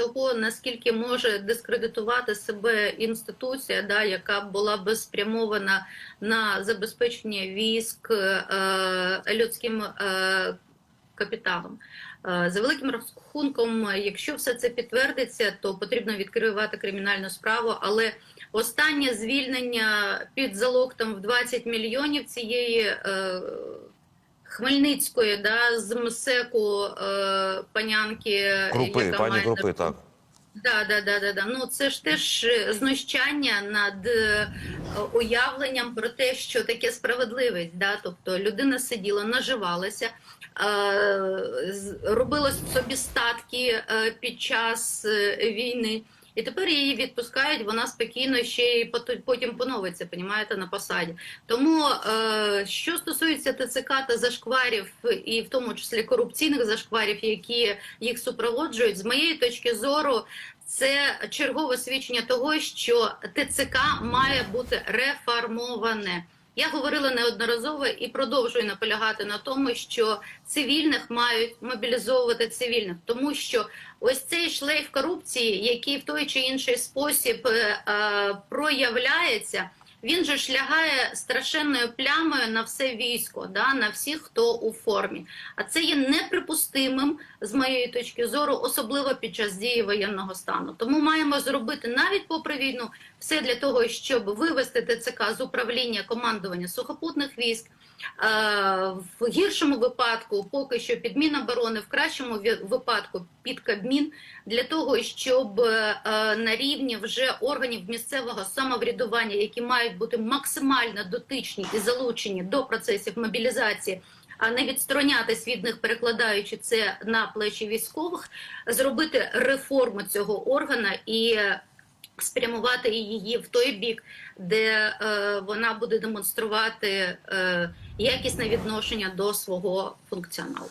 того, наскільки може дискредитувати себе інституція, да, яка була би спрямована на забезпечення військ е, людським е, капіталом. Е, За великим рахунком, якщо все це підтвердиться, то потрібно відкривати кримінальну справу. Але останнє звільнення під залог там в 20 мільйонів цієї е, Хмельницької, да, з МСЕКу е, панянки Крупи, яка пані має Крупи, так. Да, да, да, да, да. Ну це ж теж знущання над е, уявленням про те, що таке справедливість. Да? Тобто людина сиділа, наживалася, е, робила собі статки е, під час е, війни. І тепер її відпускають, вона спокійно ще й потім поновиться, понімаєте, на посаді. Тому що стосується ТЦК та зашкварів, і в тому числі корупційних зашкварів, які їх супроводжують, з моєї точки зору, це чергове свідчення того, що ТЦК має бути реформоване. Я говорила неодноразово і продовжую наполягати на тому, що цивільних мають мобілізовувати цивільних, тому що ось цей шлейф корупції, який в той чи інший спосіб е, е, проявляється, він же ж лягає страшенною плямою на все військо, да, на всіх, хто у формі. А це є неприпустимим з моєї точки зору, особливо під час дії воєнного стану. Тому маємо зробити навіть попри війну все для того, щоб вивести ТЦК з управління командування сухопутних військ. Е, В гіршому випадку, поки що під Міноборони, в кращому випадку під Кабмін, для того, щоб е, на рівні вже органів місцевого самоврядування, які мають бути максимально дотичні і залучені до процесів мобілізації, а не відсторонятись від них, перекладаючи це на плечі військових, зробити реформу цього органа і е, спрямувати її в той бік, де е, вона буде демонструвати е, якісне відношення до свого функціоналу.